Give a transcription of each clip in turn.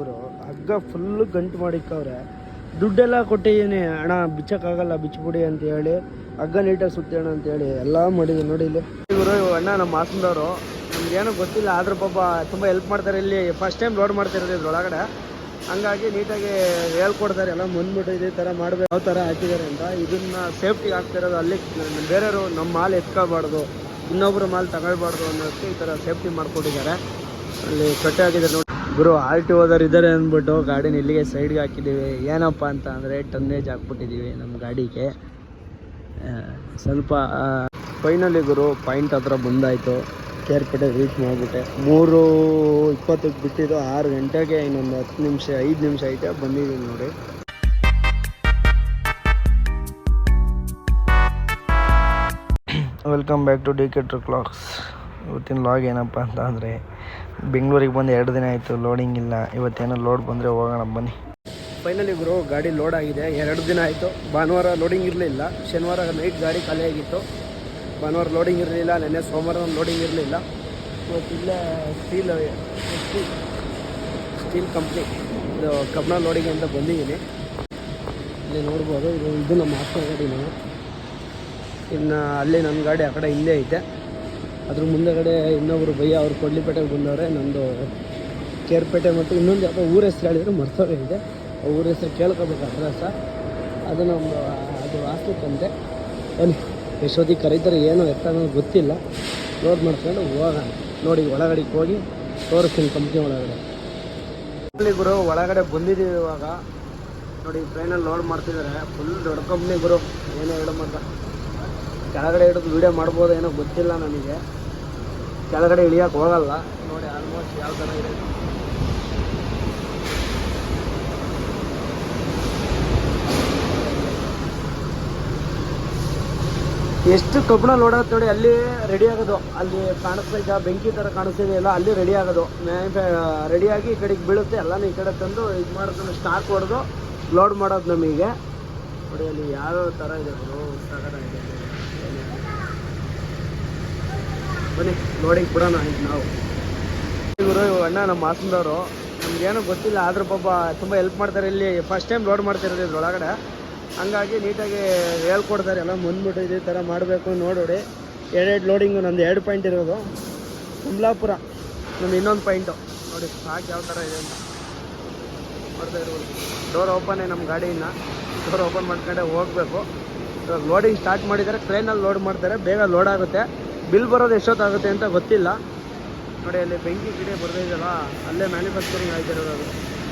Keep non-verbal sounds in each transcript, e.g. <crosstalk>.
ಗುರು ಹಗ್ಗ ಫುಲ್ಲು ಗಂಟು ಮಾಡಿಕ್ಕವ್ರೆ ದುಡ್ಡೆಲ್ಲ ಕೊಟ್ಟಿದ್ದೀನಿ ಅಣ್ಣ, ಬಿಚ್ಚಕ್ಕಾಗಲ್ಲ, ಬಿಚ್ಚಿಬಿಡಿ ಅಂತ ಹೇಳಿ, ಹಗ್ಗ ನೀಟಾಗಿ ಸುತ್ತೋಣ ಅಂತ ಹೇಳಿ ಎಲ್ಲ ಮಾಡಿದ್ವಿ ನೋಡಿ ಇಲ್ಲಿ. ಇವರು ಇವ್ ಅಣ್ಣ ನಮ್ಮ ಹಾಸನದವರು. ನಮ್ಗೇನು ಗೊತ್ತಿಲ್ಲ, ಆದ್ರೂ ಪಾಪ ತುಂಬ ಹೆಲ್ಪ್ ಮಾಡ್ತಾರೆ ಇಲ್ಲಿ. ಫಸ್ಟ್ ಟೈಮ್ ಲೋಡ್ ಮಾಡ್ತಿರೋದು ಇದ್ರೊಳಗಡೆ. ಹಂಗಾಗಿ ನೀಟಾಗಿ ಹೇಳ್ಕೊಡ್ತಾರೆ, ಎಲ್ಲ ಮುಂದ್ಬಿಟ್ಟು ಇದೇ ಥರ ಮಾಡಬೇಕು, ಯಾವ ಥರ ಹಾಕಿದ್ದಾರೆ ಅಂತ. ಇದನ್ನ ಸೇಫ್ಟಿಗೆ ಹಾಕ್ತಿರೋದು ಅಲ್ಲಿ. ಬೇರೆಯವರು ನಮ್ಮ ಮಾಲ್ ಎತ್ಕೋಬಾರ್ದು ಇನ್ನೊಬ್ರು ಮಾಲ್ ತಗೊಳ್ಬಾರ್ದು ಅನ್ನೋದಕ್ಕೆ ಈ ಥರ ಸೇಫ್ಟಿ ಮಾಡಿಕೊಟ್ಟಿದ್ದಾರೆ. ಅಲ್ಲಿ ಕಟ್ಟೆ ಆಗಿದೆ ನೋಡಿ. ಗುರು ಆರ್ ಟಿ ಓದರ್ ಇದ್ದಾರೆ ಅಂದ್ಬಿಟ್ಟು ಗಾಡಿನ ಇಲ್ಲಿಗೆ ಸೈಡ್ಗೆ ಹಾಕಿದ್ದೀವಿ. ಏನಪ್ಪ ಅಂತ ಅಂದರೆ ಟನ್ನೇಜ್ ಹಾಕ್ಬಿಟ್ಟಿದ್ದೀವಿ ನಮ್ಮ ಗಾಡಿಗೆ. ಸ್ವಲ್ಪ ಫೈನಲಿ ಗುರು ಪಾಯಿಂಟ್ ಹತ್ರ ಬಂದಾಯಿತು. ಕೇರ್ಪೇಟೆ ರೀಚ್ ಮಾಡಿಬಿಟ್ಟೆ. ಮೂರು ಇಪ್ಪತ್ತಕ್ಕೆ ಬಿಟ್ಟಿದ್ದು ಆರು ಗಂಟೆಗೆ, ಇನ್ನೊಂದು ಹತ್ತು ನಿಮಿಷ, ಐದು ನಿಮಿಷ ಐತೆ, ಬಂದಿದ್ದೀನಿ ನೋಡಿ. Welcome back to D K true clocks ಇವತ್ತಿನ ಲಾಗ್ ಏನಪ್ಪ ಅಂತ ಅಂದರೆ ಬೆಂಗಳೂರಿಗೆ ಬಂದು ಎರಡು ದಿನ ಆಯಿತು ಲೋಡಿಂಗ್ ಇಲ್ಲ. ಇವತ್ತೇನೋ ಲೋಡ್ ಬಂದರೆ ಹೋಗೋಣ, ಬನ್ನಿ. ಫೈನಲಿ ಗುರು, ಗಾಡಿ ಲೋಡ್ ಆಗಿದೆ. ಎರಡು ದಿನ ಆಯಿತು. ಭಾನುವಾರ ಲೋಡಿಂಗ್ ಇರಲಿಲ್ಲ. ಶನಿವಾರ ನೈಟ್ ಗಾಡಿ ಖಾಲಿ ಆಗಿತ್ತು. ಭಾನುವಾರ ಲೋಡಿಂಗ್ ಇರಲಿಲ್ಲ. ನೆನ್ನೆ ಸೋಮವಾರ ಲೋಡಿಂಗ್ ಇರಲಿಲ್ಲ. ಇವತ್ತು ಇಲ್ಲೇ ಸ್ಟೀಲ್ ಸ್ಟೀಲ್ ಸ್ಟೀಲ್ ಕಂಪ್ನಿ ಇದು ಕಬ್ಬಣ ಲೋಡಿಂಗ್ ಅಂತ ಬಂದಿದ್ದೀನಿ. ಇಲ್ಲಿ ನೋಡ್ಬೋದು. ಇದು ಇದು ನಮ್ಮ ಹಾಸ್ಪೆಟ್ಲಲ್ಲಿ ನಾವು ಇನ್ನು ಅಲ್ಲಿ ನನ್ನ ಗಾಡಿ ಆ ಕಡೆ ಹಿಂದೆ ಐತೆ. ಅದ್ರ ಮುಂದೆಗಡೆ ಇನ್ನೊಬ್ರು ಭಯ್ಯ ಅವ್ರು ಕೊಡ್ಲಿಪೇಟೆಗೆ ಬಂದವ್ರೆ, ನಂದು ಕೇರ್ಪೇಟೆ ಮತ್ತು ಇನ್ನೊಂದು ಯಾವುದೋ ಊರ ಹೆಸ್ರು ಹೇಳಿದ್ರು ಮರ್ತವ್ರೆ ಇದೆ ಆ ಊರ ಹೆಸರು ಕೇಳ್ಕೊಬೇಕು ಅಡ್ರೆಸ್ಸ. ಅದು ನಮ್ಮ, ಅದು ಹಾಸ್ಲಿಕ್ಕಂತೆ ಬನ್ನಿ ಎಷ್ಟೊತ್ತಿಗೆ ಕರೀತಾರೆ, ಏನೋ ಎತ್ತ ಅನ್ನೋದು ಗೊತ್ತಿಲ್ಲ. ಲೋಡ್ ಮಾಡ್ಕೊಂಡು ಹೋಗೋಣ. ನೋಡಿ, ಒಳಗಡೆಗೆ ಹೋಗಿ ತೋರಿಸ್ತೀನಿ ಕಂಪ್ನಿ ಒಳಗಡೆ. ಗುರು, ಒಳಗಡೆ ಬಂದಿದ್ದೀವಿ ಇವಾಗ ನೋಡಿ ಟ್ರೈನಲ್ಲಿ ಲೋಡ್ ಮಾಡ್ತಿದ್ದಾರೆ. ಫುಲ್ ದೊಡ್ಡ ಕಂಪ್ನಿ ಗುರು. ಏನೋ ಹೇಳಮ್ಮಂತ ಕೆಳಗಡೆ ಹಿಡಿದು ವೀಡಿಯೋ ಮಾಡ್ಬೋದು ಏನೋ ಗೊತ್ತಿಲ್ಲ ನನಗೆ. ಕೆಳಗಡೆ ಇಳಿಯಕ್ಕೆ ಹೋಗಲ್ಲ. ನೋಡಿ ಆಲ್ಮೋಸ್ಟ್ ಯಾವ ಥರ ಇದೆ. ಎಷ್ಟು ಕಬ್ಬಣ ಆಗುತ್ತೆ ನೋಡಿ, ಅಲ್ಲಿ ರೆಡಿ ಆಗೋದು. ಅಲ್ಲಿ ಕಾಣಿಸ್ತೈತೆ ಬೆಂಕಿ ಥರ ಕಾಣಿಸ್ತಿದೆ ಎಲ್ಲ ಅಲ್ಲಿ ರೆಡಿ ಆಗೋದು. ರೆಡಿಯಾಗಿ ಈ ಕಡೆಗೆ ಬೀಳುತ್ತೆ, ಎಲ್ಲನೂ ಈ ಕಡೆ ತಂದು ಇದು ಮಾಡೋದನ್ನು ಸ್ಟಾಕ್ ಹೊಡೆದು ಲೋಡ್ ಮಾಡೋದು ನಮಗೆ. ನೋಡಿ, ಅಲ್ಲಿ ಯಾವ್ಯಾವ ಥರ ಇದೆ ಸಗಡ ಸಖತ್ತಾಗಿದೆ. ಬನ್ನಿ ಲೋಡಿಂಗ್ ಬಿಡೋಣ ನಾವು. ಇವರು ಅಣ್ಣ ನಮ್ಮ ಹಾಸನದವರು. ನಮ್ಗೇನು ಗೊತ್ತಿಲ್ಲ, ಆದ್ರೂ ಪಾಪ ತುಂಬ ಹೆಲ್ಪ್ ಮಾಡ್ತಾರೆ ಇಲ್ಲಿ. ಫಸ್ಟ್ ಟೈಮ್ ಲೋಡ್ ಮಾಡ್ತಿರೋದು ಇದ್ರೊಳಗಡೆ. ಹಂಗಾಗಿ ನೀಟಾಗಿ ಹೇಳ್ಕೊಡ್ತಾರೆ ಎಲ್ಲ, ಮುಂದ್ಬಿಟ್ಟು ಇದೇ ಥರ ಮಾಡಬೇಕು ನೋಡೋಡಿ. ಎರಡೆರಡು ಲೋಡಿಂಗು ನಂದು ಎರಡು ಪಾಯಿಂಟ್ ಇರೋದು. ಕುಂಬ್ಲಾಪುರ ನಮ್ಮ ಇನ್ನೊಂದು ಪಾಯಿಂಟು ನೋಡಿ, ಸಾಕು ಯಾವ ಥರ ಇದೆ ಅಂತ. ನೋಡ್ತಾ ಇರ್ಬೋದು. ಡೋರ್ ಓಪನ್ ನಮ್ಮ ಗಾಡಿಯನ್ನು ಡೋರ್ ಓಪನ್ ಮಾಡ್ಕೊಂಡೆ ಹೋಗಬೇಕು. ಇವಾಗ ಲೋಡಿಂಗ್ ಸ್ಟಾರ್ಟ್ ಮಾಡಿದ್ದಾರೆ ಟ್ರೈನಲ್ಲಿ ಲೋಡ್ ಮಾಡ್ತಾರೆ, ಬೇಗ ಲೋಡ್ ಆಗುತ್ತೆ. ಬಿಲ್ ಬರೋದು ಎಷ್ಟೊತ್ತಾಗುತ್ತೆ ಅಂತ ಗೊತ್ತಿಲ್ಲ. ನೋಡಿ, ಅಲ್ಲಿ ಬೆಂಕಿ ಗಿಡ ಇದಲ್ಲ ಅಲ್ಲೇ ಮ್ಯಾನುಫ್ಯಾಕ್ಚರಿಂಗ್ ಆಯ್ತಿರೋದು ಅದು.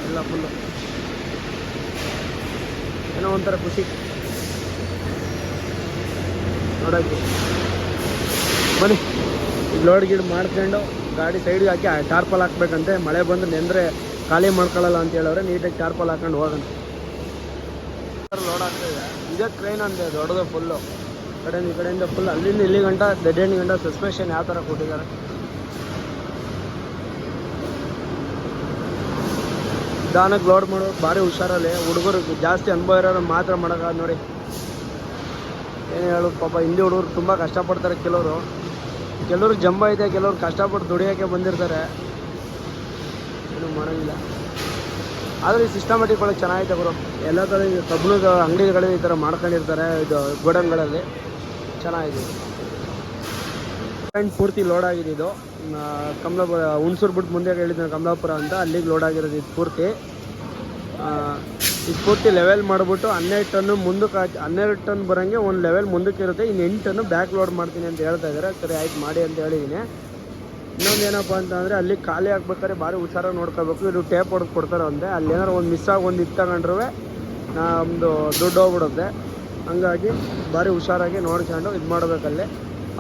ಎಲ್ಲ ಫುಲ್ಲು ಏನೋ ಒಂಥರ ಖುಷಿ. ನೋಡೋಕ್ಕೆ ಬನ್ನಿ. ಲೋಡ್ ಗಿಡ್ ಮಾಡ್ಕೊಂಡು ಗಾಡಿ ಸೈಡ್ಗೆ ಹಾಕಿ ಟಾರ್ಪಲ್ ಹಾಕ್ಬೇಕಂತೆ. ಮಳೆ ಬಂದು ನೆಂದರೆ ಖಾಲಿ ಮಾಡ್ಕೊಳ್ಳಲ್ಲ ಅಂತ ಹೇಳೋರೆ ನೀಟಾಗಿ ಟಾರ್ಪಲ್ ಹಾಕೊಂಡು ಹೋಗೋಣ. ಲೋಡ್ ಆಗ್ತಾಯಿದೆ ಇದೇ. ಟ್ರೈನ್ ಅಂತೆ, ದೊಡ್ಡದು ಫುಲ್ಲು ಕಡೆ ಈ ಕಡೆಯಿಂದ ಫುಲ್ ಅಲ್ಲಿಂದ ಇಲ್ಲಿ ಗಂಟ ಡೆಡ್ ಎಂಡ್ ಗಂಟ ಸಸ್ಪೆನ್ಷನ್ ಯಾವ ಥರ ಕೊಟ್ಟಿದ್ದಾರೆ? ನಿಧಾನಕ್ಕೆ ಲೋಡ್ ಮಾಡೋದು ಭಾರಿ ಹುಷಾರಲ್ಲಿ ಹುಡುಗರು ಜಾಸ್ತಿ ಅನುಭವ ಇರೋರು ಮಾತ್ರ ಮಾಡೋಕ್ಕಾಗ ನೋಡಿ. ಏನು ಹೇಳು, ಪಾಪ ಹಿಂದಿ ಹುಡುಗರು ತುಂಬ ಕಷ್ಟಪಡ್ತಾರೆ ಕೆಲವರು. ಕೆಲವರು ಜಂಬ ಇದೆ, ಕೆಲವರು ಕಷ್ಟಪಟ್ಟು ದುಡಿಯೋಕ್ಕೆ ಬಂದಿರ್ತಾರೆ. ಏನು ಮಾಡೋಂಗಿಲ್ಲ ಆದರೆ ಈ ಸಿಸ್ಟಮೆಟಿಕ್ ಒಳಗೆ ಚೆನ್ನಾಗೈತೆ ಬರೋ ಎಲ್ಲ ಥರ ಕಬ್ಬಿಣದ ಅಂಗಡಿಗಳಲ್ಲಿ ಈ ಥರ ಮಾಡ್ಕೊಂಡಿರ್ತಾರೆ, ಇದು ಗೋಡನ್ಗಳಲ್ಲಿ. ಚೆನ್ನಾಗಿದೆ. ಪಾಯಿಂಟ್ ಪೂರ್ತಿ ಲೋಡ್ ಆಗಿದೆ ಇದು. ಕಮಲಾಪುರ, ಹುಣಸೂರು ಬಿಟ್ಟು ಮುಂದೆ ಹೇಳಿದ್ದೆ ಕಮಲಾಪುರ ಅಂತ ಅಲ್ಲಿಗೆ ಲೋಡ್ ಆಗಿರೋದು ಇದು ಪೂರ್ತಿ. ಇದು ಪೂರ್ತಿ ಲೆವೆಲ್ ಮಾಡಿಬಿಟ್ಟು ಹನ್ನೆರಡು ಟನ್ನು ಮುಂದಕ್ಕೆ ಹಾಕಿ, ಹನ್ನೆರಡು ಟನ್ ಬರೋಂಗೆ ಒಂದು ಲೆವೆಲ್ ಮುಂದಕ್ಕೆ ಇರುತ್ತೆ. ಇನ್ನು ಎಂಟು ಟನ್ನು ಬ್ಯಾಕ್ ಲೋಡ್ ಮಾಡ್ತೀನಿ ಅಂತ ಹೇಳ್ತಾ ಇದ್ದಾರೆ. ಸರಿ, ಆಯ್ತು, ಮಾಡಿ ಅಂತ ಹೇಳಿದ್ದೀನಿ. ಇನ್ನೊಂದು ಏನಪ್ಪ ಅಂತಂದರೆ ಅಲ್ಲಿ ಖಾಲಿ ಆಗ್ಬೇಕಾದ್ರೆ ಭಾರಿ ಹುಷಾರಾಗಿ ನೋಡ್ಕೋಬೇಕು. ಇದು ಟೇಪ್ ಹೊಡೆದು ಕೊಡ್ತಾರೆ ಅಂದೆ. ಅಲ್ಲಿ ಏನಾರು ಒಂದು ಮಿಸ್ ಆಗಿ ಒಂದು ಇತ್ತು ತಗೊಂಡ್ರೂ ನಮ್ಮದು ದುಡ್ಡು ಹೋಗ್ಬಿಡುತ್ತೆ. ಹಂಗಾಗಿ ಭಾರಿ ಹುಷಾರಾಗಿ ನೋಡ್ಕೊಂಡು ಇದು ಮಾಡಬೇಕಲ್ಲಿ.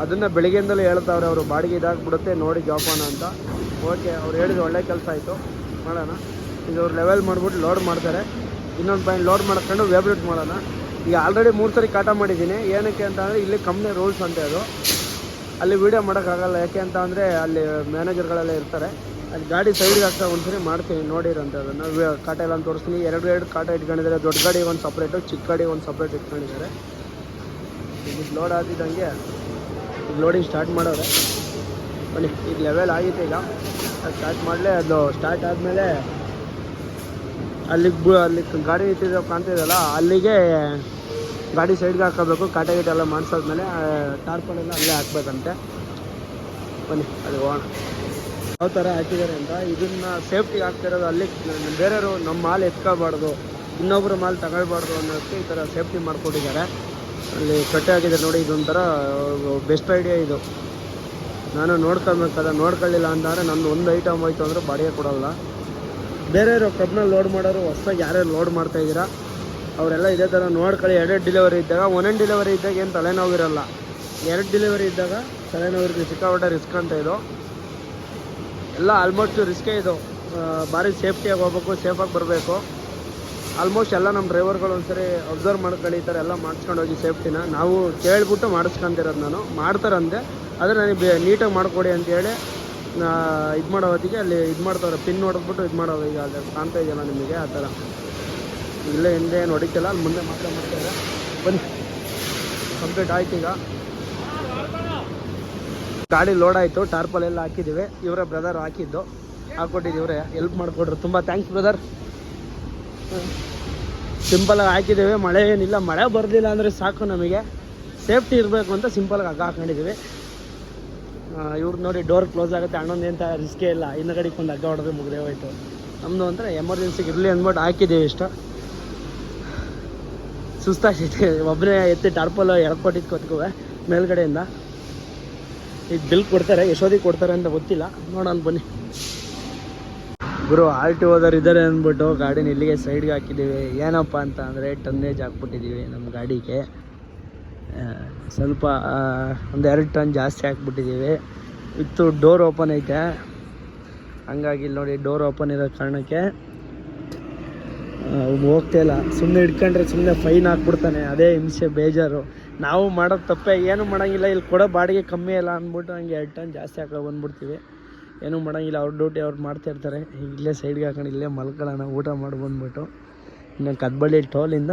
ಅದನ್ನು ಬೆಳಿಗ್ಗೆಯಿಂದಲೇ ಹೇಳ್ತಾವ್ರೆ ಅವರು, ಬಾಡಿಗೆ ಇದಾಗ್ಬಿಡುತ್ತೆ, ನೋಡಿ ಜೋಪಾನ ಅಂತ. ಓಕೆ ಅವ್ರು ಹೇಳಿದ ಒಳ್ಳೆ ಕೆಲಸ ಆಯಿತು. ಮಾಡೋಣ. ಇದು ಅವ್ರು ಲೆವೆಲ್ ಮಾಡಿಬಿಟ್ಟು ಲೋಡ್ ಮಾಡ್ತಾರೆ. ಇನ್ನೊಂದು ಪಾಯಿಂಟ್ ಲೋಡ್ ಮಾಡ್ಕೊಂಡು ವೇಬ್ರೇಟ್ ಮಾಡೋಣ. ಈಗ ಆಲ್ರೆಡಿ ಮೂರು ಸರಿ ಕಾಟ ಮಾಡಿದ್ದೀನಿ. ಏನಕ್ಕೆ ಅಂತ ಅಂದರೆ ಇಲ್ಲಿ ಕಂಪ್ನಿ ರೂಲ್ಸ್ ಅಂತ ಅದು. ಅಲ್ಲಿ ವೀಡಿಯೋ ಮಾಡೋಕ್ಕಾಗಲ್ಲ. ಯಾಕೆ ಅಂತ ಅಲ್ಲಿ ಮ್ಯಾನೇಜರ್ಗಳೆಲ್ಲ ಇರ್ತಾರೆ. ಅಲ್ಲಿ ಗಾಡಿ ಸೈಡ್ಗೆ ಹಾಕ್ತಾ ಒಂದ್ಸರಿ ಮಾಡ್ತೀನಿ ವಿ- ಕಾಟ ಎಲ್ಲ ತೋರಿಸ್ತೀನಿ. ಎರಡು ಎರಡು ಕಾಟ ಇಟ್ಕೊಂಡಿದ್ದಾರೆ. ದೊಡ್ಡ ಗಾಡಿ ಒಂದು ಸಪ್ರೇಟು ಚಿಕ್ಕ ಗಾಡಿ ಒಂದು ಸಪ್ರೇಟ್ ಇಟ್ಕೊಂಡಿದ್ದಾರೆ. ಈಗ ಲೋಡ್ ಆಗಿದ್ದಂಗೆ ಲೋಡಿಂಗ್ ಸ್ಟಾರ್ಟ್ ಮಾಡೋರೆ. ಬನ್ನಿ, ಈಗ ಲೆವೆಲ್ ಆಗಿತ್ತು ಈಗ. ಅದು ಸ್ಟಾರ್ಟ್ ಮಾಡಲೇ, ಅದು ಸ್ಟಾರ್ಟ್ ಆದಮೇಲೆ ಅಲ್ಲಿಗೆ ಬು ಅಲ್ಲಿ ಗಾಡಿ ನಿಂತಿದ್ದೋ ಕಾಣ್ತಿದ್ದಲ್ಲ ಅಲ್ಲಿಗೆ ಗಾಡಿ ಸೈಡ್ಗೆ ಹಾಕೋಬೇಕು ಕಾಟ ಗೀಟ ಎಲ್ಲ ಮಾಡಿಸಾದ್ಮೇಲೆ ಟಾರ್ಪಲೆಲ್ಲ ಅಲ್ಲೇ ಹಾಕ್ಬೇಕಂತೆ. ಬನ್ನಿ, ಅದು ಹೋಗೋಣ ಯಾವ ಥರ ಹಾಕಿದ್ದಾರೆ ಅಂತ, ಇದನ್ನ ಸೇಫ್ಟಿ ಹಾಕ್ತಿರೋದು ಅಲ್ಲಿ ಬೇರೆಯವರು ನಮ್ಮ ಮಾಲ್ ಎತ್ಕೋಬಾರ್ದು ಇನ್ನೊಬ್ರು ಮಾಲ್ ತಗೊಳ್ಬಾರ್ದು ಅನ್ನೋದಕ್ಕೆ ಈ ಥರ ಸೇಫ್ಟಿ ಮಾಡ್ಕೊಟ್ಟಿದ್ದಾರೆ. ಅಲ್ಲಿ ಕಟ್ಟೆ ಹಾಕಿದ್ದಾರೆ ನೋಡಿ, ಇದೊಂಥರ ಬೆಸ್ಟ್ ಐಡಿಯಾ ಇದು. ನಾನು ನೋಡ್ಕೊಬೇಕಲ್ಲ ನೋಡ್ಕೊಳ್ಳಿಲ್ಲ ಅಂತಂದರೆ ನನ್ನ ಒಂದು ಐಟಮ್ ಹೋಯ್ತು ಅಂದರೆ ಬಾಡಿಗೆ ಕೊಡಲ್ಲ. ಬೇರೆಯವರು ಕಬ್ನ ಲೋಡ್ ಮಾಡೋರು ಹೊಸ್ದಾಗಿ ಯಾರ್ಯಾರು ಲೋಡ್ ಮಾಡ್ತಾ ಇದ್ದೀರಾ, ಅವರೆಲ್ಲ ಇದೇ ಥರ ನೋಡ್ಕೊಳ್ಳಿ. ಎರಡೆರಡು ಡಿಲಿವರಿ ಇದ್ದಾಗ, ಒಂದೊಂದು ಡಿಲಿವರಿ ಇದ್ದಾಗ ಏನು ತಲೆನೋವು ಇರಲ್ಲ ಎರಡು ಡಿಲಿವರಿ ಇದ್ದಾಗ ತಲೆನೋವು ಸಿಕ್ಕಾಪಟ್ಟೆ ರಿಸ್ಕ್ ಅಂತ ಇದು. ಎಲ್ಲ ಆಲ್ಮೋಸ್ಟ್ ರಿಸ್ಕೇ ಇದು. ಭಾರಿ ಸೇಫ್ಟಿಯಾಗಿ ಹೋಗ್ಬೇಕು ಸೇಫಾಗಿ ಬರಬೇಕು. ಆಲ್ಮೋಸ್ಟ್ ಎಲ್ಲ ನಮ್ಮ ಡ್ರೈವರ್ಗಳು ಒಂದ್ಸರಿ ಅಬ್ಸರ್ವ್ ಮಾಡ್ಕೊಳ್ಳಿ, ಈ ಥರ ಎಲ್ಲ ಮಾಡಿಸ್ಕೊಂಡು ಹೋಗಿ ಸೇಫ್ಟಿನ ನಾವು ಕೇಳ್ಬಿಟ್ಟು ಮಾಡಿಸ್ಕೊಂತಿರೋದು ನಾನು. ಮಾಡ್ತಾರಂದೆ ಆದರೆ ನನಗೆ ಬೇ, ನೀಟಾಗಿ ಮಾಡಿಕೊಡಿ ಅಂತೇಳಿ ಇದು ಮಾಡೋ ಹೊತ್ತಿಗೆ ಅಲ್ಲಿ ಇದು ಮಾಡ್ತಾರೆ ಪಿನ್ ಹೊಡೆದ್ಬಿಟ್ಟು ಇದು ಮಾಡೋದು ಈಗ ಅದು ಕಾಣ್ತಾ ಇದೆಯಲ್ಲ ನಿಮಗೆ, ಆ ಥರ. ಇಲ್ಲೇ ಹಿಂದೆ ಏನು ಹೊಡಿತಿಲ್ಲ, ಅಲ್ಲಿ ಮುಂದೆ ಮಾತ್ರ ಮಾಡ್ತಾರೆ ಬನ್ನಿ. ಕಂಪ್ಲೀಟ್ ಆಯ್ತು ಈಗ. ಗಾಡಿ ಲೋಡ್ ಆಯ್ತು ಟಾರ್ಪಲ್ ಎಲ್ಲ ಹಾಕಿದ್ದೀವಿ. ಇವರ ಬ್ರದರ್ ಹಾಕಿದ್ದು. ಹಾಕ್ಕೊಟ್ಟಿದ್ದೀವ್ರೆ ಹೆಲ್ಪ್ ಮಾಡಿಕೊಟ್ರು. ತುಂಬ ಥ್ಯಾಂಕ್ಸ್ ಬ್ರದರ್ ಸಿಂಪಲಾಗಿ ಹಾಕಿದ್ದೀವಿ. ಮಳೆ ಏನಿಲ್ಲ. ಮಳೆ ಬರಲಿಲ್ಲ ಅಂದರೆ ಸಾಕು ನಮಗೆ. ಸೇಫ್ಟಿ ಇರಬೇಕು ಅಂತ ಸಿಂಪಲ್ಗೆ ಹಗ್ಗ ಹಾಕೊಂಡಿದ್ದೀವಿ. ಇವ್ರು ನೋಡಿ ಡೋರ್ ಕ್ಲೋಸ್ ಆಗುತ್ತೆ. ಅಣ್ಣೊಂದು ಎಂತ ರಿಸ್ಕೇ ಇಲ್ಲ. ಹಿಂದ್ಗಡೆಗೆ ಒಂದು ಹಗ್ಗ ಹೊಡೆದ್ರೆ ಮುಗಿದೇ ಹೋಯ್ತು. ನಮ್ಮದು ಅಂದರೆ ಎಮರ್ಜೆನ್ಸಿಗೆ ಇರಲಿ ಅಂದ್ಬಿಟ್ಟು ಹಾಕಿದ್ದೀವಿ ಇಷ್ಟು. ಸುಸ್ತಾಗ್ತೈತೆ ಒಬ್ಬನೇ ಎತ್ತಿ ಟಾರ್ಪಲ್ ಎಳ್ಕೊಟ್ಟಿದ್ದು ಕೊತ್ಕುವೆ. ಮೇಲ್ಗಡೆಯಿಂದ. ಈಗ ಬಿಲ್ ಕೊಡ್ತಾರೆ, ಯಶೋದಿ ಕೊಡ್ತಾರೆ ಅಂತ ಗೊತ್ತಿಲ್ಲ. ನೋಡೋಣ ಬನ್ನಿ. ಗುರು, ಆರ್ ಟಿ ಓದರ್ ಇದ್ದಾರೆ ಅಂದ್ಬಿಟ್ಟು ಗಾಡಿನ ಇಲ್ಲಿಗೆ ಸೈಡ್ಗೆ ಹಾಕಿದ್ದೀವಿ. ಏನಪ್ಪ ಅಂತ ಅಂದರೆ ಟನ್ನೇಜ್ ಹಾಕ್ಬಿಟ್ಟಿದ್ದೀವಿ ನಮ್ಮ ಗಾಡಿಗೆ. ಸ್ವಲ್ಪ ಒಂದು ಎರಡು ಟನ್ ಜಾಸ್ತಿ ಹಾಕ್ಬಿಟ್ಟಿದ್ದೀವಿ. ಇತ್ತು ಡೋರ್ ಓಪನ್ ಐತೆ. ಹಂಗಾಗಿ ಇಲ್ಲಿ ನೋಡಿ ಡೋರ್ ಓಪನ್ ಇರೋ ಕಾರಣಕ್ಕೆ ಹೋಗ್ತಾ ಇಲ್ಲ. ಸುಮ್ಮನೆ ಹಿಡ್ಕೊಂಡ್ರೆ ಸುಮ್ಮನೆ ಫೈನ್ ಹಾಕ್ಬಿಡ್ತಾನೆ. ಅದೇ ಹಿಂಸೆ, ಬೇಜಾರು. ನಾವು ಮಾಡೋದು ತಪ್ಪೇ, ಏನು ಮಾಡೋಂಗಿಲ್ಲ, ಇಲ್ಲಿ ಕೊಡೋ ಬಾಡಿಗೆ ಕಮ್ಮಿ ಇಲ್ಲ ಅಂದ್ಬಿಟ್ಟು ಹಂಗೆ ಎರಡು ಟನ್ ಜಾಸ್ತಿ ಹಾಕೋ ಬಂದ್ಬಿಡ್ತೀವಿ. ಏನೂ ಮಾಡೋಂಗಿಲ್ಲ, ಅವ್ರ ಡ್ಯೂಟಿ ಅವ್ರು ಮಾಡ್ತಾ ಇರ್ತಾರೆ. ಇಲ್ಲೇ ಸೈಡ್ಗೆ ಹಾಕೊಂಡು ಇಲ್ಲೇ ಮಲ್ಕೊಳ್ಳೋಣ, ಊಟ ಮಾಡಿ ಬಂದ್ಬಿಟ್ಟು. ಇನ್ನು ಕದ್ಬಳ್ಳಿ ಟೋಲಿಂದ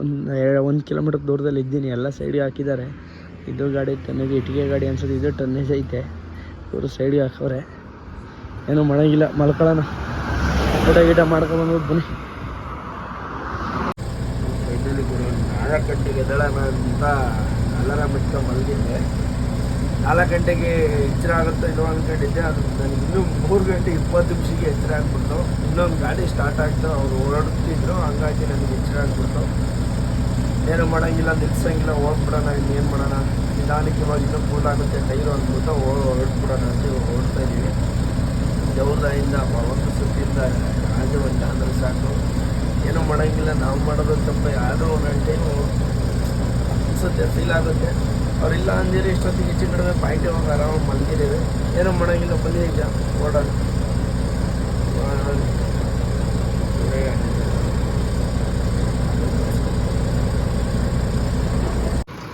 ಒಂದು ಒಂದು ಕಿಲೋಮೀಟ್ರ್ ದೂರದಲ್ಲಿ ಇದ್ದೀನಿ, ಎಲ್ಲ ಸೈಡ್ಗೆ ಹಾಕಿದ್ದಾರೆ. ಇದು ಗಾಡಿ ಟನ್ನೇಜ್ ಇಟ್ಟಿಗೆ ಗಾಡಿ ಅನ್ಸುತ್ತೆ, ಇದು ಟನ್ನೇಜ್ ಐತೆ. ಇವರು ಸೈಡ್ಗೆ ಹಾಕವ್ರೆ. ಏನೂ ಮಾಡೋಂಗಿಲ್ಲ, ಮಲ್ಕೊಳ್ಳೋಣ. ಊಟ ಗೀಟ ಮಾಡ್ಕೊಂಡು ಬನ್ನಿ ಫೈನಲಿ ನಾಲ್ಕು ಗಂಟೆಗೆ ಎದ್ದೇಳೋಣ ಅಂತ ಅಲಾರಾಮ್ ಇಟ್ಕೊಂಡು ಮಲಗಿದ್ದೆ. ನಾಲ್ಕು ಗಂಟೆಗೆ ಎಚ್ಚರ ಆಗುತ್ತೋ ಇಲ್ಲೋ ಅಂದ್ಕೊಂಡಿದ್ದೆ ಅದು ನನಗೆ ಇನ್ನೂ ಮೂರು ಗಂಟೆ ಇಪ್ಪತ್ತು ನಿಮಿಷಕ್ಕೆ ಎಚ್ಚರ ಆಗ್ಬಿಟ್ಟು ಇನ್ನೊಂದು ಗಾಡಿ ಸ್ಟಾರ್ಟ್ ಆಗ್ತು ಅವ್ರು ಓಡಾಡ್ತಿದ್ರು ಹಂಗಾಗಿ ನನಗೆ ಎಚ್ಚರ ಆಗ್ಬಿಟ್ಟು ಏನು ಮಾಡೋಂಗಿಲ್ಲ, ನಿಲ್ಸೋಂಗಿಲ್ಲ ಹೋಗ್ಬಿಡೋಣ ಇನ್ನೇನು ಮಾಡೋಣ. ನಿಧಾನಕ್ಕೆ ಇವಾಗ ಇನ್ನೂ ಕೂಲ್ ಆಗುತ್ತೆ. ಟೈರು ಅಂದ್ಬಿಟ್ಟು ಹೊರಡ್ಬಿಡೋಣ ಅಂತ ಓಡ್ತಾ ಇದ್ದೀವಿ. ದೇವ್ರದಾಯಿಂದ ಒಂದು ಸುತ್ತಿಂದ ರಾಜವಂತ ಅಂದ್ರೆ ಸಾಕು. ಏನೂ ಮಾಡೋಂಗಿಲ್ಲ. ನಾವು ಮಾಡೋದು ತಪ್ಪ. ಯಾರೋ ಒಂದು ಟೈಮು ಅನ್ಸುತ್ತೆ ಫೀಲ್ ಆಗುತ್ತೆ. ಅವರಿಲ್ಲ ಅಂದಿರಿ ಇಷ್ಟೊತ್ತಿಗೆ ಹೆಚ್ಚು ಕಡಿಮೆ ಪಾಯಿಂಟ್ ಹೋಗಿ ಆರಾಮಾಗಿ ಮಲಗಿದ್ದೇವೆ. ಏನೋ ಮಾಡೋಂಗಿಲ್ಲ ಬನ್ನಿ ಈಗ ಓಡೋಣ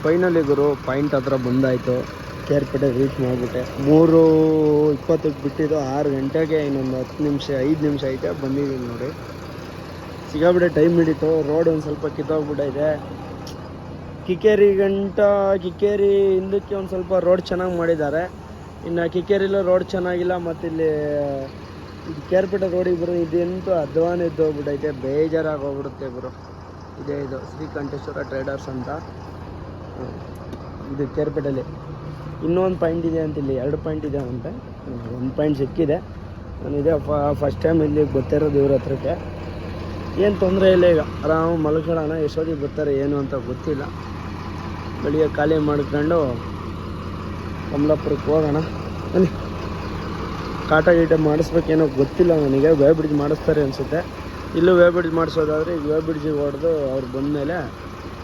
ಫೈನಲಿ ಗುರು ಪಾಯಿಂಟ್ ಹತ್ರ ಬಂದಾಯಿತು. ಕೇರ್ಪೇಟೆ ರೀಚ್ ಮಾಡಿಬಿಟ್ಟೆ. ಮೂರು ಇಪ್ಪತ್ತಕ್ಕೆ ಬಿಟ್ಟಿದ್ದು, ಆರು ಗಂಟೆಗೆ ಇನ್ನೊಂದು ಹತ್ತು ನಿಮಿಷ, ಐದು ನಿಮಿಷ ಐತೆ, ಬಂದಿದ್ದೀನಿ ನೋಡಿ. ಸಿಗಾಬಿಟ್ಟೆ ಟೈಮ್ ಹಿಡಿತು. ರೋಡ್ ಒಂದು ಸ್ವಲ್ಪ ಕಿತ್ತೋಗ್ಬಿಟ್ಟೈತೆ. ಕಿಕ್ಕೇರಿ ಗಂಟ ಕಿಕ್ಕೇರಿ ಹಿಂದಕ್ಕೆ ಒಂದು ಸ್ವಲ್ಪ ರೋಡ್ ಚೆನ್ನಾಗಿ ಮಾಡಿದ್ದಾರೆ. ಇನ್ನು ಕಿಕ್ಕೇರಿಲೂ ರೋಡ್ ಚೆನ್ನಾಗಿಲ್ಲ, ಮತ್ತು ಇಲ್ಲಿ, ಇದು ಕೇರ್ಪೇಟೆ ರೋಡಿಗೆ ಬರೋ ಇದಂತೂ ಅಧ್ವಾನ ಇದ್ದೋಗ್ಬಿಟ್ಟೈತೆ ಬೇಜಾರಾಗಿ ಹೋಗ್ಬಿಡುತ್ತೆ ಗುರು ಇದೇ ಇದು, ಶ್ರೀಕಂಠೇಶ್ವರ ಟ್ರೇಡರ್ಸ್ ಅಂತ. ಇದು ಕೇರ್ಪೇಟೆಯಲ್ಲಿ ಇನ್ನೊಂದು ಪಾಯಿಂಟ್ ಇದೆ ಅಂತ ಇಲ್ಲಿ, ಎರಡು ಪಾಯಿಂಟ್ ಇದೆ ಅಂತ. ಒಂದು ಪಾಯಿಂಟ್ ಸಿಕ್ಕಿದೆ. ನಾನು ಇದೇ ಫಸ್ಟ್ ಟೈಮ್ ಇಲ್ಲಿ ಗೊತ್ತಿರೋದು ಇವ್ರ ಹತ್ರಕ್ಕೆ. ಏನು ತೊಂದರೆ ಇಲ್ಲ ಈಗ. ಆರಾಮ ಮಲ್ಕೊಳ್ಳೋಣ, ಎಷ್ಟೊತ್ತಿಗೆ ಬರ್ತಾರೆ, ಏನು ಅಂತ ಗೊತ್ತಿಲ್ಲ. ಬೆಳಿಗ್ಗೆ ಖಾಲಿ ಮಾಡ್ಕೊಂಡು ಕಮಲಾಪುರಕ್ಕೆ ಹೋಗೋಣ. ಬನ್ನಿ. ಕಾಟ ಗೀಟ ಮಾಡಿಸ್ಬೇಕೇನೋ ಗೊತ್ತಿಲ್ಲ ನನಗೆ. ವೇ ಬ್ರಿಡ್ಜ್ ಮಾಡಿಸ್ತಾರೆ ಅನಿಸುತ್ತೆ. ಇಲ್ಲೂ ವೇ ಬ್ರಿಡ್ಜ್ ಮಾಡಿಸೋದಾದ್ರೆ ಈಗ ವೇ ಬ್ರಿಡ್ಜಿಗೆ ಹೊಡೆದು ಅವ್ರು ಬಂದಮೇಲೆ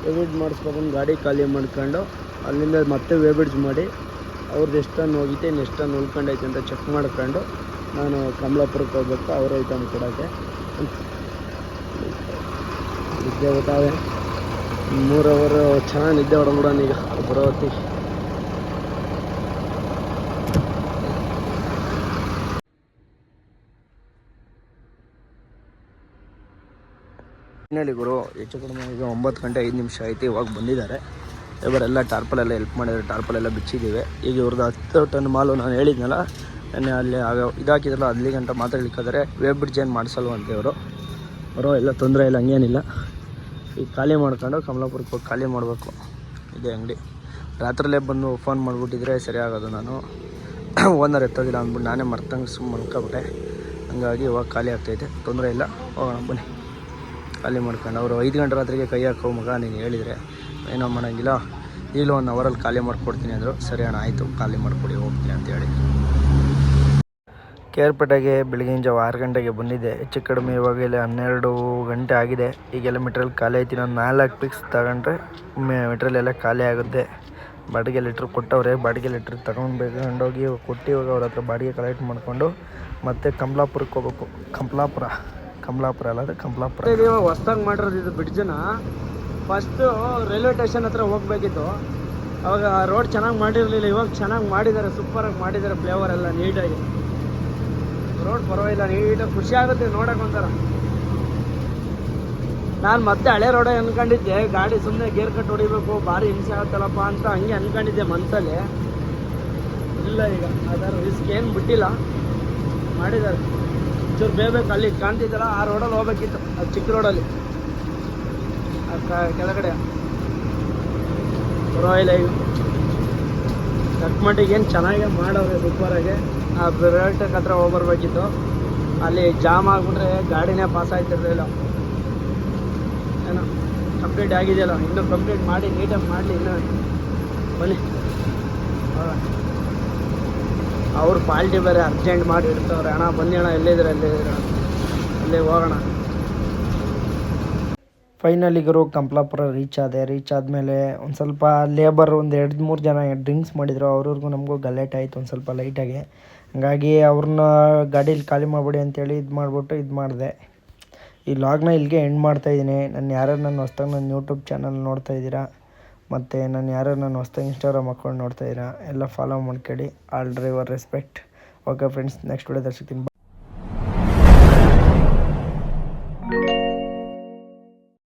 ವೇ ಬ್ರಿಡ್ಜ್ ಮಾಡಿಸ್ಕೊಬಂದು ಗಾಡಿ ಖಾಲಿ ಮಾಡ್ಕೊಂಡು ಅಲ್ಲಿಂದ ಮತ್ತೆ ವೇ ಬ್ರಿಡ್ಜ್ ಮಾಡಿ ಅವ್ರದ್ದು ಎಷ್ಟು ಟನ್ ಹೋಗಿತ್ತೆ ಇನ್ನು ಎಷ್ಟು ಟನ್ ಉಳ್ಕೊಂಡೈತೆ ಅಂತ ಚೆಕ್ ಮಾಡ್ಕೊಂಡು ನಾನು ಕಮಲಾಪುರಕ್ಕೆ ಹೋಗ್ಬೇಕು, ಅವ್ರ ಐಟಮ್ ಕೊಡೋಕ್ಕೆ. ನಿದ್ದೆ ಗೊತ್ತಾವೆ ಮೂರು ಅವರು ಚೆನ್ನಾಗಿ ನಿದ್ದೆ ಹೊಡ್ಬಿಡೋಣ ಈಗ ಬರೋ ಹೊತ್ತಿಗೆ ಫೈನಲಿ ಗುರು, ಹೆಚ್ಚು ಕಡಿಮೆ ಈಗ ಒಂಬತ್ತು ಗಂಟೆ ಐದು ನಿಮಿಷ ಆಯ್ತು, ಇವಾಗ ಬಂದಿದ್ದಾರೆ. ಇವರೆಲ್ಲ ಟಾರ್ಪಲೆಲ್ಲ ಹೆಲ್ಪ್ ಮಾಡಿದ್ದಾರೆ ಟಾರ್ಪಲೆಲ್ಲ ಬಿಚ್ಚಿದ್ದೀವಿ. ಈಗ ಇವ್ರದ್ದು ಹತ್ತು ಟನ್ ಮಾಲು ನಾನು ಹೇಳಿದ್ನಲ್ಲ, ನೆನ್ನೆ ಅಲ್ಲಿ ಆಗ ಇದಾಕಿದ್ರಲ್ಲ ಅಲ್ಲಿ ಗಂಟ ಮಾತ್ರ ಇಳ್ಕಿದ್ದಾರೆ ವೇಬ್ ಬ್ರಿಡ್ಜ್ ಏನು ಮಾಡಿಸಲ್ವಂತೆ ಇವರು? ಬರೋ ಎಲ್ಲ ತೊಂದರೆ ಇಲ್ಲ, ಹಂಗೇನಿಲ್ಲ. ಈಗ ಖಾಲಿ ಮಾಡ್ಕೊಂಡು ಕಮಲಾಪುರಕ್ಕೆ ಹೋಗಿ ಖಾಲಿ ಮಾಡಬೇಕು. ಇದೆ ಅಂಗಡಿ. ರಾತ್ರಿಲೇ ಬಂದು ಫೋನ್ ಮಾಡಿಬಿಟ್ಟಿದ್ರೆ ಸರಿಯಾಗೋದು ನಾನು. <clears throat> ಓನರ್ ಎತ್ತೋದಿಲ್ಲ ಅಂದ್ಬಿಟ್ಟು ನಾನೇ ಮರ್ತಂಗೆ ಸುಮ್ಮ ಮಲ್ಕೊಬಿಟ್ಟೆ. ಹಂಗಾಗಿ ಇವಾಗ ಖಾಲಿ ಆಗ್ತೈತೆ ತೊಂದರೆ ಇಲ್ಲ. ಹೋಗೋಣ, ಬನ್ನಿ. ಖಾಲಿ ಮಾಡ್ಕೊಂಡು. ಅವರು ಐದು ಗಂಟೆ ರಾತ್ರಿಗೆ ಕೈ ಹಾಕೋ ಮಗ ನೀನು ಹೇಳಿದರೆ. ಏನೋ ಮಾಡೋಂಗಿಲ್ಲ. ಈಗಲೂ ಒನ್ ಅವರಲ್ಲಿ ಖಾಲಿ ಮಾಡಿಕೊಡ್ತೀನಿ ಅಂದರು. ಸರಿ ಅಣ್ಣ, ಆಯಿತು. ಖಾಲಿ ಮಾಡಿಕೊಡಿ, ಹೋಗ್ತೀನಿ ಕೇರ್ಪೇಟೆಗೆ ಬೆಳಗಿನ ಜಾವ ಆರು ಗಂಟೆಗೆ ಬಂದಿದ್ದೆ ಹೆಚ್ಚು ಕಡಿಮೆ ಇವಾಗ ಇಲ್ಲಿ ಹನ್ನೆರಡು ಗಂಟೆ ಆಗಿದೆ. ಈಗೆಲ್ಲ ಮೆಟ್ರಿಯಲ್ ಖಾಲಿ ಐತಿ ನಾನು ನಾಲ್ಕು ಪಿಕ್ಸ್ ತಗೊಂಡ್ರೆ ಮೆಟ್ರಿಯಲ್ ಎಲ್ಲ ಖಾಲಿ ಆಗುತ್ತೆ. ಬಾಡಿಗೆ ಲೆಟ್ರ್ ಕೊಟ್ಟವ್ರೆ, ಬಾಡಿಗೆ ಲೆಟ್ರ್ ತಗೊಂಡ್ಬೇಕು. ಹೋಗಿ ಕೊಟ್ಟು ಇವಾಗ ಅವ್ರ ಹತ್ರ ಬಾಡಿಗೆ ಕಲೆಕ್ಟ್ ಮಾಡಿಕೊಂಡು ಮತ್ತೆ ಕಮಲಾಪುರಕ್ಕೆ ಹೋಗ್ಬೇಕು. ಕಮಲಾಪುರ. ಕಮಲಾಪುರ ಅಲ್ಲ ಅದು? ಕಮಲಾಪುರ. ಇವಾಗ ಹೊಸ್ದಾಗಿ ಮಾಡಿರೋದು ಇದು ಬ್ರಿಡ್ಜನ್ನ ಫಸ್ಟು ರೈಲ್ವೆ ಸ್ಟೇಷನ್ ಹತ್ರ ಹೋಗಬೇಕಿತ್ತು. ಅವಾಗ ರೋಡ್ ಚೆನ್ನಾಗಿ ಮಾಡಿರಲಿಲ್ಲ. ಇವಾಗ ಚೆನ್ನಾಗಿ ಮಾಡಿದ್ದಾರೆ. ಸೂಪರಾಗಿ ಮಾಡಿದ್ದಾರೆ. ಫ್ಲೇವರ್ ಎಲ್ಲ ನೀಟಾಗಿ ರೋಡ್ ಪರವಾಗಿಲ್ಲ ನೀಟಾಗಿ ಖುಷಿ ಆಗುತ್ತೆ, ನೋಡಕ್ ಒಂಥರ. ನಾನು ಮತ್ತೆ ಹಳೆ ರೋಡ ಅನ್ಕೊಂಡಿದ್ದೆ, ಗಾಡಿ ಸುಮ್ಮನೆ ಗೇರ್ ಕಟ್ ಹೊಡಿಬೇಕು, ಭಾರಿ ಹಿಂಸೆ ಆಗುತ್ತಲ್ಲಪ್ಪ ಅಂತ ಹಂಗೆ ಅನ್ಕೊಂಡಿದ್ದೆ ಮನಸ್ಸಲ್ಲಿ ಇಲ್ಲ ಈಗ, ಅದರ ರಿಸ್ಕ್ ಏನು ಬಿಟ್ಟಿಲ್ಲ. ಮಾಡಿದ್ದಾರೆ. ಚೂರು ಬೇಬೇಕು ಅಲ್ಲಿ ಕಾಣ್ತಿದ್ದಲ್ಲ ಆ ರೋಡಲ್ಲಿ ಹೋಗ್ಬೇಕಿತ್ತು ಅದು ಚಿಕ್ಕ ರೋಡಲ್ಲಿ ಕೆಳಗಡೆ. ಪರವಾಗಿಲ್ಲ ಈಗ. ತಕ್ಕ ಏನು ಚೆನ್ನಾಗೆ ಮಾಡವ್ರೆ ಸೂಪರಾಗಿ ಆ ಬ್ರೇಟಕ್ ಹತ್ರ ಹೋಗ್ಬರ್ಬೇಕಿತ್ತು ಅಲ್ಲಿ ಜಾಮ್ ಆಗ್ಬಿಟ್ರೆ ಗಾಡಿನೇ ಪಾಸ್ ಆಗ್ತಿರ್ಲಿಲ್ಲ ಏನೋ ಕಂಪ್ಲೀಟ್ ಆಗಿದೆಯಲ್ಲ, ಇನ್ನೂ ಕಂಪ್ಲೀಟ್ ಮಾಡಿ ನೀಟಾಗಿ ಮಾಡಲಿ ಇನ್ನೂ. ಬನ್ನಿ. ಅವ್ರ ಪಾಲ್ಟಿ ಬೇರೆ ಅರ್ಜೆಂಟ್ ಮಾಡಿ ಇಡ್ತವ್ರೆ. ಅಣ್ಣ ಬನ್ನಿ ಅಣ್ಣ ಎಲ್ಲಿದ್ರೆ ಎಲ್ಲಿದ್ರೆ ಅಲ್ಲಿ ಹೋಗೋಣ. ಫೈನಲಿ ಗುರು ಕಂಪ್ಲಾಪುರ ರೀಚ್ ಆದೆ ರೀಚ್ ಆದಮೇಲೆ ಒಂದು ಸ್ವಲ್ಪ ಲೇಬರ್ ಒಂದು ಎರಡು ಮೂರು ಜನ ಡ್ರಿಂಕ್ಸ್ ಮಾಡಿದರು ಅವ್ರಿಗೂ ನಮಗೂ ಗಲಾಟೆ ಆಯಿತು ಒಂದು ಸ್ವಲ್ಪ ಲೈಟಾಗಿ ಹಾಗಾಗಿ ಅವ್ರನ್ನ ಗಾಡೀಲಿ ಖಾಲಿ ಮಾಡಿಬಿಡಿ ಅಂತೇಳಿ ಇದು ಮಾಡಿಬಿಟ್ಟು ಇದು ಮಾಡಿದೆ. ಈ ಲಾಗ್ನ ಇಲ್ಲಿಗೆ ಎಂಡ್ ಮಾಡ್ತಾಯಿದ್ದೀನಿ ನಾನು ಯಾರು ನನ್ನ ಹೊಸ್ದಾಗಿ ನನ್ನ ಯೂಟ್ಯೂಬ್ ಚಾನಲ್ ನೋಡ್ತಾ ಇದ್ದೀರಾ? ಮತ್ತು ನಾನು ಯಾರು ನನ್ನ ಹೊಸ್ದಾಗಿ ಇನ್ಸ್ಟಾಗ್ರಾಮ್ ಅಕೌಂಟ್ ನೋಡ್ತಾ ಇದ್ದೀರಾ? ಎಲ್ಲ ಫಾಲೋ ಮಾಡ್ಕೊಳ್ಳಿ. All driver respect okay friends next ವಿಡಿಯೋದಲ್ಲಿ ಸಿಗ್ತೀನಿ